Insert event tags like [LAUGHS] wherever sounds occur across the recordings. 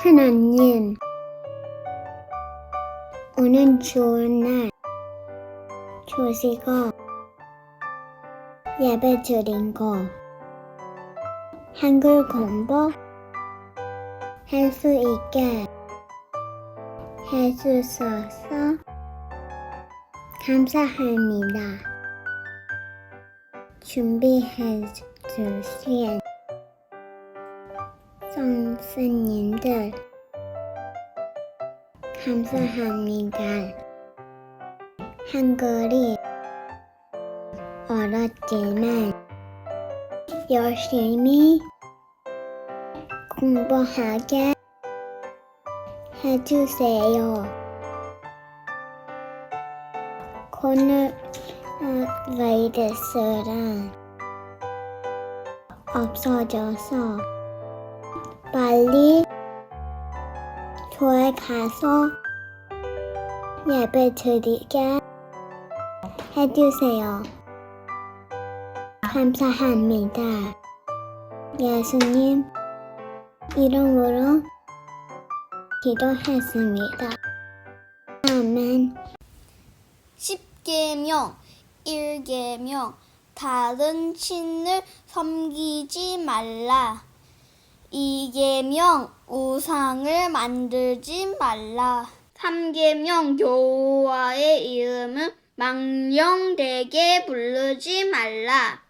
하나님, 오늘 좋은 날 주시고 예배 드린 거 한글 공부 할 수 있게 해주셔서 감사합니다. 준비해 주신 선생님들 감사합니다. 한글이 어렵지만 열심히 공부하게 해주세요. 코너 바이러스랑 없어져서 빨리 교회 가서 예배 드리게 해주세요. 감사합니다. 예수님 이름으로 기도했습니다. 아멘. 10계명 1계명 다른 신을 섬기지 말라 2계명 우상을 만들지 말라 3계명 여호와의 이름을 망령되게 부르지 말라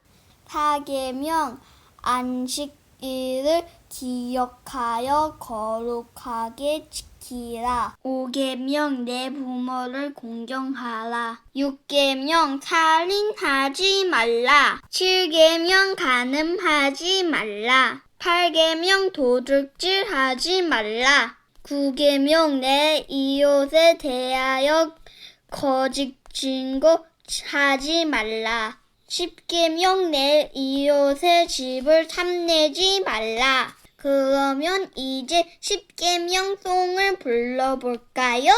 4계명 안식일을 기억하여 거룩하게 지키라. 5계명 내 부모를 공경하라. 6계명 살인하지 말라. 7계명 간음하지 말라. 8계명 도둑질하지 말라. 9계명 내 이웃에 대하여 거짓 증거 하지 말라. 10계명 내 이웃의 집을 탐내지 말라. 그러면 이제 10계명 송을 불러볼까요?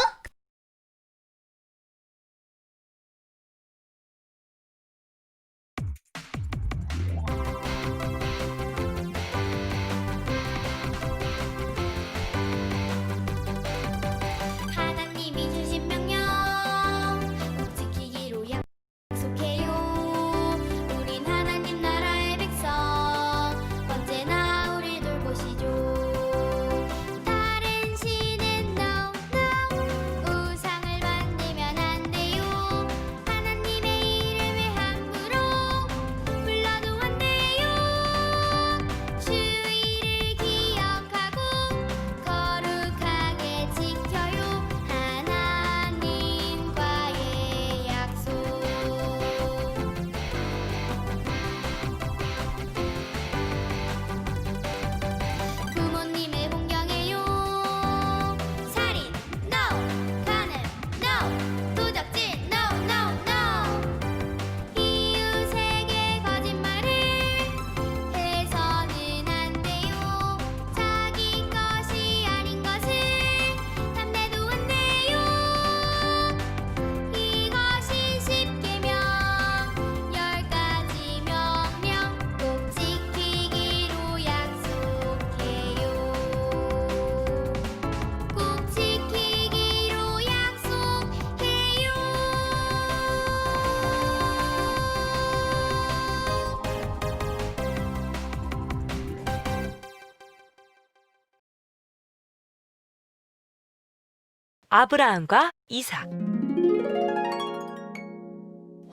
아브라함과 이삭.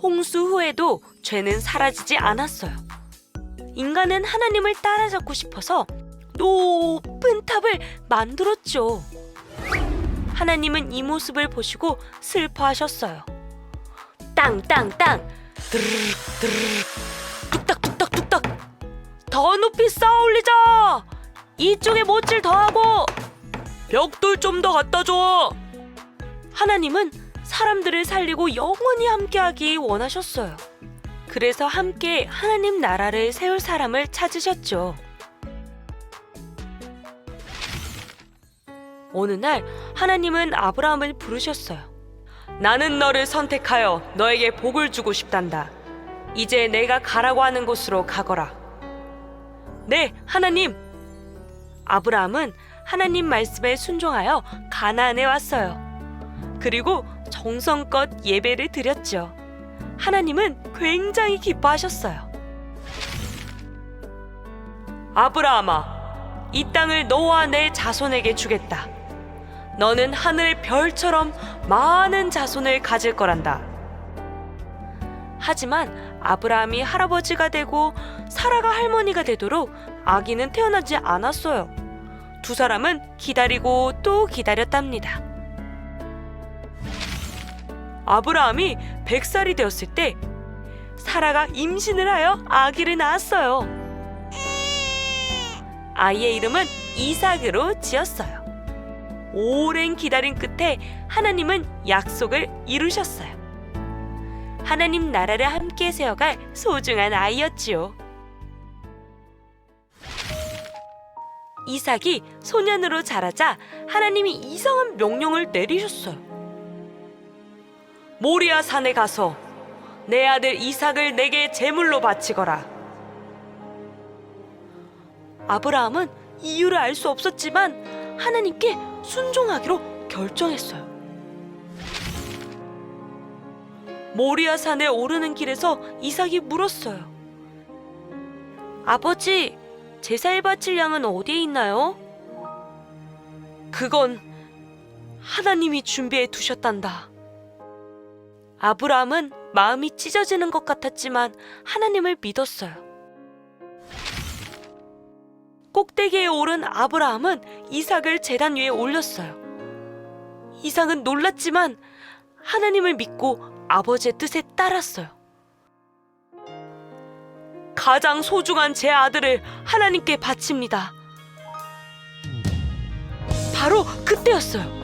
홍수 후에도 죄는 사라지지 않았어요. 인간은 하나님을 따라잡고 싶어서 높은 탑을 만들었죠. 하나님은 이 모습을 보시고 슬퍼하셨어요. 땅땅땅 드르륵 드르륵 뚝딱 뚝딱 뚝딱 더 높이 쌓아 올리자 이쪽에 못질 더하고 벽돌 좀 더 갖다 줘 하나님은 사람들을 살리고 영원히 함께하기 원하셨어요. 그래서 함께 하나님 나라를 세울 사람을 찾으셨죠. 어느 날 하나님은 아브라함을 부르셨어요. 나는 너를 선택하여 너에게 복을 주고 싶단다. 이제 내가 가라고 하는 곳으로 가거라. 네, 하나님. 아브라함은 하나님 말씀에 순종하여 가나안에 왔어요. 그리고 정성껏 예배를 드렸죠. 하나님은 굉장히 기뻐하셨어요. 아브라함아, 이 땅을 너와 내 자손에게 주겠다. 너는 하늘 별처럼 많은 자손을 가질 거란다. 하지만 아브라함이 할아버지가 되고 사라가 할머니가 되도록 아기는 태어나지 않았어요. 두 사람은 기다리고 또 기다렸답니다. 아브라함이 100살이 되었을 때 사라가 임신을 하여 아기를 낳았어요. 아이의 이름은 이삭으로 지었어요. 오랜 기다림 끝에 하나님은 약속을 이루셨어요. 하나님 나라를 함께 세워갈 소중한 아이였지요. 이삭이 소년으로 자라자 하나님이 이상한 명령을 내리셨어요. 모리아 산에 가서 내 아들 이삭을 내게 제물로 바치거라. 아브라함은 이유를 알 수 없었지만 하나님께 순종하기로 결정했어요. 모리아 산에 오르는 길에서 이삭이 물었어요. 아버지, 제사에 바칠 양은 어디에 있나요? 그건 하나님이 준비해 두셨단다. 아브라함은 마음이 찢어지는 것 같았지만 하나님을 믿었어요. 꼭대기에 오른 아브라함은 이삭을 제단 위에 올렸어요. 이삭은 놀랐지만 하나님을 믿고 아버지의 뜻에 따랐어요. 가장 소중한 제 아들을 하나님께 바칩니다. 바로 그때였어요.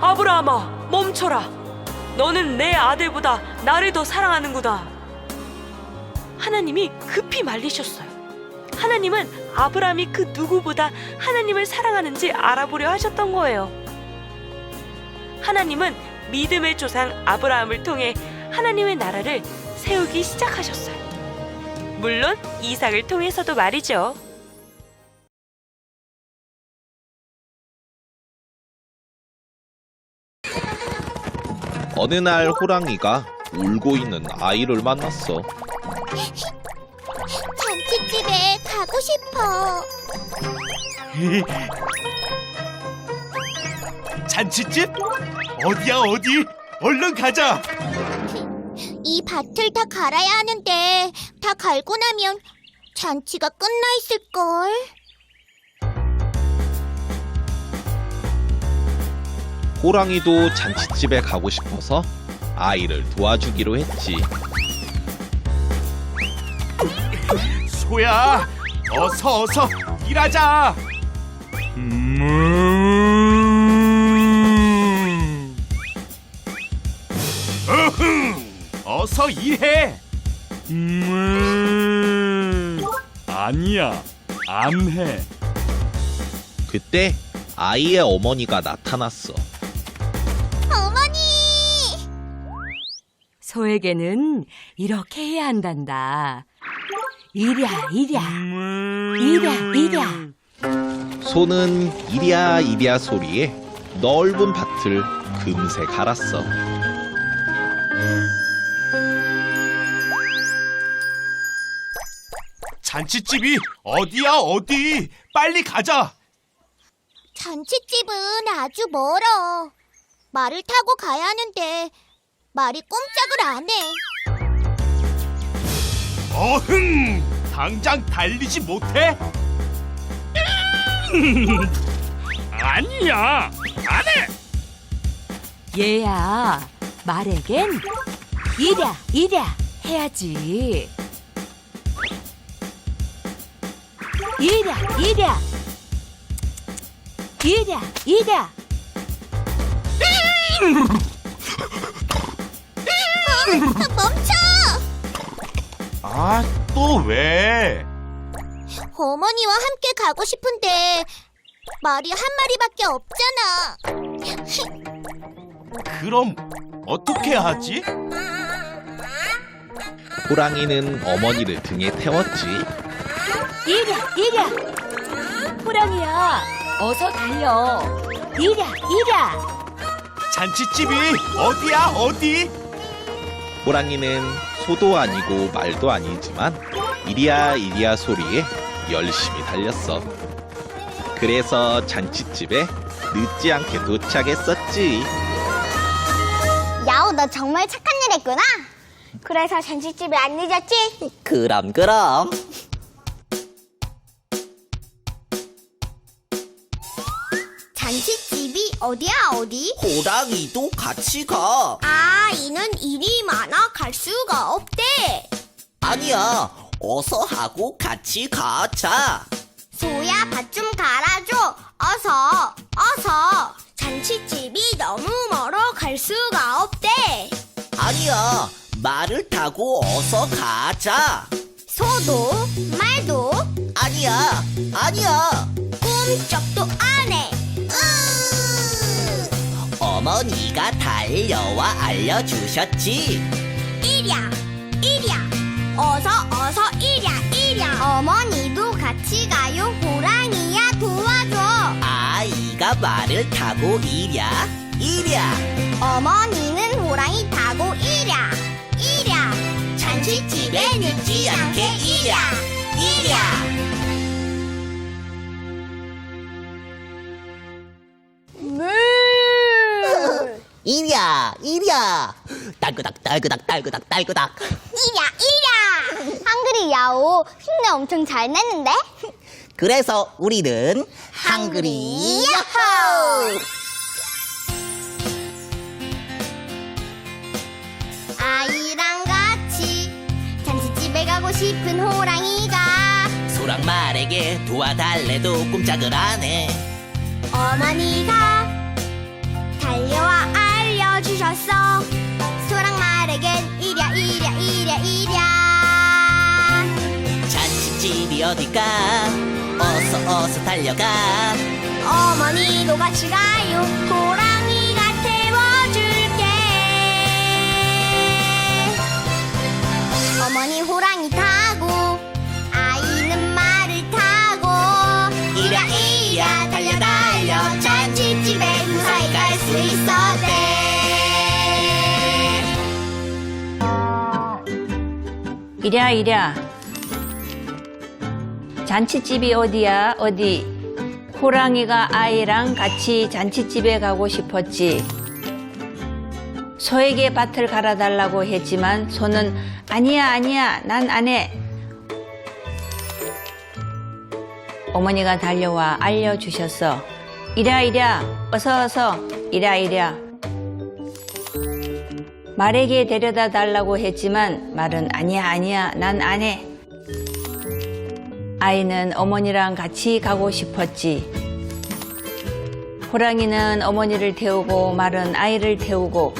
아브라함아, 멈춰라. 너는 내 아들보다 나를 더 사랑하는구나. 하나님이 급히 말리셨어요. 하나님은 아브라함이 그 누구보다 하나님을 사랑하는지 알아보려 하셨던 거예요. 하나님은 믿음의 조상 아브라함을 통해 하나님의 나라를 세우기 시작하셨어요. 물론 이삭을 통해서도 말이죠. 어느 날 호랑이가 울고 있는 아이를 만났어. 잔치집에 가고 싶어. [LAUGHS] 잔치집? 어디야 어디? 얼른 가자. [LAUGHS] 이 밭을 다 갈아야 하는데 다 갈고 나면 잔치가 끝나 있을 걸. 호랑이도 잔치집에 가고 싶어서 아이를 도와주기로 했지. 소야, 어서 어서 일하자. 음. 어흥, 어서 일해. 음, 아니야, 안 해. 그때 아이의 어머니가 나타났어. 소에게는 이렇게 해야 한단다. 이랴, 이랴, 이랴, 이랴. 소는 이랴 이랴 소리에 넓은 밭을 금세 갈았어. 잔치집이 어디야 어디? 빨리 가자. 잔치집은 아주 멀어. 말을 타고 가야 하는데 말이 꼼짝을 안 해. 어흥, 당장 달리지 못해? [LAUGHS] 아니야, 안 해. 얘야, 말에겐 이랴, 이랴 해야지. 이랴, 이랴. 이랴, 이랴. [LAUGHS] 멈춰! 아, 또 왜? 어머니와 함께 가고 싶은데 말이 한 마리밖에 없잖아. 그럼 어떻게 하지? 호랑이는 어머니를 등에 태웠지. 이랴, 이랴. 호랑이야, 어서 달려. 이랴, 이랴. 잔치집이 어디야 어디? 호랑이는 소도 아니고 말도 아니지만 이리야 이리야 소리에 열심히 달렸어. 그래서 잔치집에 늦지 않게 도착했었지. 야오, 너 정말 착한 일 했구나. 그래서 잔치집에 안 늦었지? 그럼 그럼 어디야, 어디? 호랑이도 같이 가 아, 이는 일이 많아 갈 수가 없대. 아니야 어서 하고 같이 가자 소야, 밭 좀 갈아줘. 어서, 어서. 잔치집이 너무 멀어 갈 수가 없대. 아니야 말을 타고 어서 가자 소도, 말도, 아니야 아니야 꿈쩍도 안 해. 어머니가 달려와 알려주셨지 이랴, 이랴. 어서, 어서, 이랴, 이랴. 어머니도 같이 가요. 호랑이야, 도와줘. 아이가 말을 타고 이랴 이랴 어머니는 호랑이 타고 이랴, 이랴. 잔치집에 늦지 않게 이랴, 이랴. 이랴 이랴 딸그닥 딸그닥 딸그닥 딸그닥 이랴, 이랴. 한글이 야오. 흉내 엄청 잘 내는데? 그래서 우리는 한글이 야호 아이랑 같이 잔치집에 가고 싶은 호랑이가 소랑 말에게 도와달래도 꼼짝을 안해 어머니가 주셨어. 소랑말에겐 이랴 이랴 이랴 이랴. 잔치집이 어딜까? 어서 어서 달려가. 어머니도 같이 가요 호랑이가 태워줄게. 어머니 호랑이 이랴 이랴. 잔치집이 어디야? 어디? 호랑이가 아이랑 같이 잔치집에 가고 싶었지. 소에게 밭을 갈아달라고 했지만 소는 아니야 아니야 난 안 해. 어머니가 달려와 알려주셨어 이랴 이랴 어서 어서 이랴 이랴 말에게 데려다 달라고 했지만 말은 아니야 아니야 난 안 해. 아이는 어머니랑 같이 가고 싶었지. 호랑이는 어머니를 태우고 말은 아이를 태우고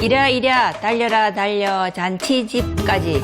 이랴 이랴 달려라 달려 잔치집까지